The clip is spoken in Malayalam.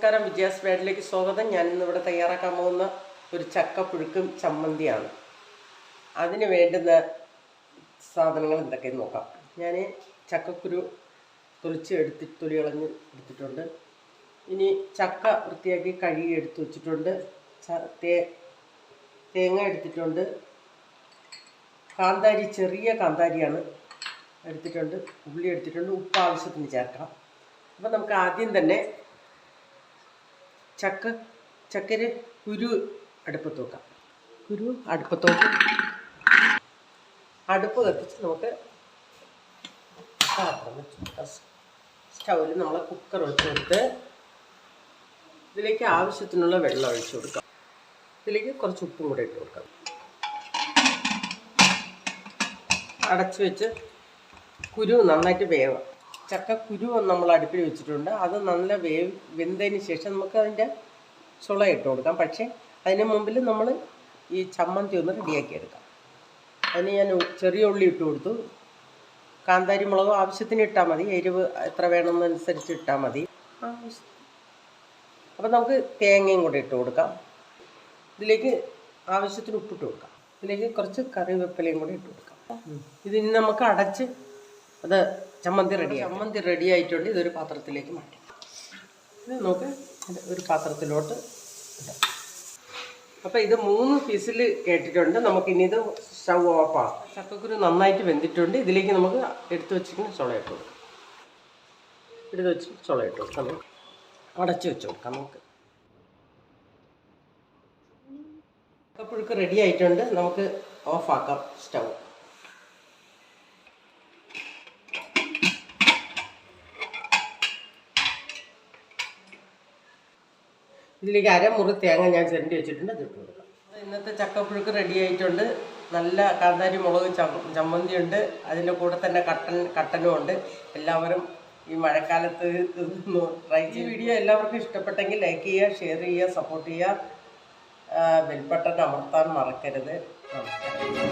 നമസ്കാരം. വിജയാസ് വേഡിലേക്ക് സ്വാഗതം. ഞാൻ ഇന്ന് ഇവിടെ തയ്യാറാക്കാൻ പോകുന്ന ഒരു ചക്കപ്പുഴുക്കും ചമ്മന്തിയാണ്. അതിന് വേണ്ടുന്ന സാധനങ്ങൾ എന്തൊക്കെയെന്ന് നോക്കാം. ഞാൻ ചക്കക്കുരു തൊലിച്ച് എടുത്തി തൊലി കളഞ്ഞ് എടുത്തിട്ടുണ്ട്. ഇനി ചക്ക വൃത്തിയാക്കി കഴുകി എടുത്ത് വെച്ചിട്ടുണ്ട്. തേങ്ങ എടുത്തിട്ടുണ്ട്. കാന്താരി ചെറിയ കാന്താരിയാണ് എടുത്തിട്ടുണ്ട്. ഉള്ളി എടുത്തിട്ടുണ്ട്. ഉപ്പ് ആവശ്യത്തിന് ചേർക്കാം അപ്പം നമുക്ക് ആദ്യം തന്നെ ചക്ക ചക്കര കുരു അടുപ്പത്ത് വെക്കാം. കുരു അടുപ്പത്തോട്ട് അടുപ്പ് കത്തിച്ച് നമുക്ക് പാത്രം സ്റ്റൗവിൽ നമ്മൾ കുക്കർ വെച്ച് കൊടുത്ത് ഇതിലേക്ക് ആവശ്യത്തിനുള്ള വെള്ളം ഒഴിച്ചു കൊടുക്കാം. ഇതിലേക്ക് കുറച്ച് ഉപ്പും കൂടെ ഇട്ട് കൊടുക്കാം. അടച്ചു വെച്ച് കുരു നന്നായിട്ട് വേവാം. ചക്ക കുരു നമ്മൾ അടുപ്പിൽ വെച്ചിട്ടുണ്ട്. അത് നല്ല വേവ് വെന്തതിന് ശേഷം നമുക്ക് അതിന്റെ ചുള ഇട്ട് കൊടുക്കാം. പക്ഷേ അതിന് മുമ്പിൽ നമ്മൾ ഈ ചമ്മന്തി ഒന്ന് റെഡിയാക്കി എടുക്കാം. അതിന് ഞാൻ ചെറിയ ഉള്ളി ഇട്ട് കൊടുത്തു. കാന്താരി മുളക് ആവശ്യത്തിന് ഇട്ടാൽ മതി. എരിവ് എത്ര വേണമെന്നനുസരിച്ച് ഇട്ടാൽ മതി. അപ്പം നമുക്ക് തേങ്ങയും കൂടെ ഇട്ട് കൊടുക്കാം. ഇതിലേക്ക് ആവശ്യത്തിന് ഉപ്പിട്ട് കൊടുക്കാം. ഇതിലേക്ക് കുറച്ച് കറിവേപ്പിലയും കൂടെ ഇട്ട് കൊടുക്കാം. ഇതിന് നമുക്ക് അടച്ച് അത് ചമ്മന്തി റെഡി ചമ്മന്തി റെഡി ആയിട്ടുണ്ട്. ഇതൊരു പാത്രത്തിലേക്ക് മാറ്റി. ഇത് നമുക്ക് ഒരു പാത്രത്തിലോട്ട് അപ്പോൾ ഇത് മൂന്ന് പീസിൽ കേട്ടിട്ടുണ്ട്. നമുക്കിനി ഇത് സ്റ്റവ് ഓഫാക്കാം ചക്കക്കുരു നന്നായിട്ട് വെന്തിട്ടുണ്ട്. ഇതിലേക്ക് നമുക്ക് എടുത്തു വെച്ചിരിക്കുന്ന ചുളയിട്ട് കൊടുക്കാം. എടുത്ത് വെച്ച് ചുളയിട്ട് കൊടുക്കാം. അടച്ച് വെച്ച് കൊടുക്കാം. നമുക്ക് ചക്കപ്പുഴുക്ക് റെഡി ആയിട്ടുണ്ട്. നമുക്ക് ഓഫാക്കാം സ്റ്റവ് ഇതിലേക്ക് അരമുറി തേങ്ങ ഞാൻ ചെണ്ടി വെച്ചിട്ടുണ്ട് അത് ഇട്ട് കൊടുക്കാം ഇന്നത്തെ ചക്കപ്പുഴുക്ക് റെഡി ആയിട്ടുണ്ട്. നല്ല കാന്താരി മുളക് ചമ്മന്തി ഉണ്ട് അതിന്റെ കൂടെ തന്നെ കട്ടൻ കട്ടനും ഉണ്ട്. എല്ലാവരും ഈ മഴക്കാലത്ത് ട്രൈ ചെയ്യും വീഡിയോ എല്ലാവർക്കും ഇഷ്ടപ്പെട്ടെങ്കിൽ ലൈക്ക് ചെയ്യുക ഷെയർ ചെയ്യുക സപ്പോർട്ട് ചെയ്യുക. ബെൽബട്ടൺ അമർത്താൻ മറക്കരുത്. നമസ്കാരം.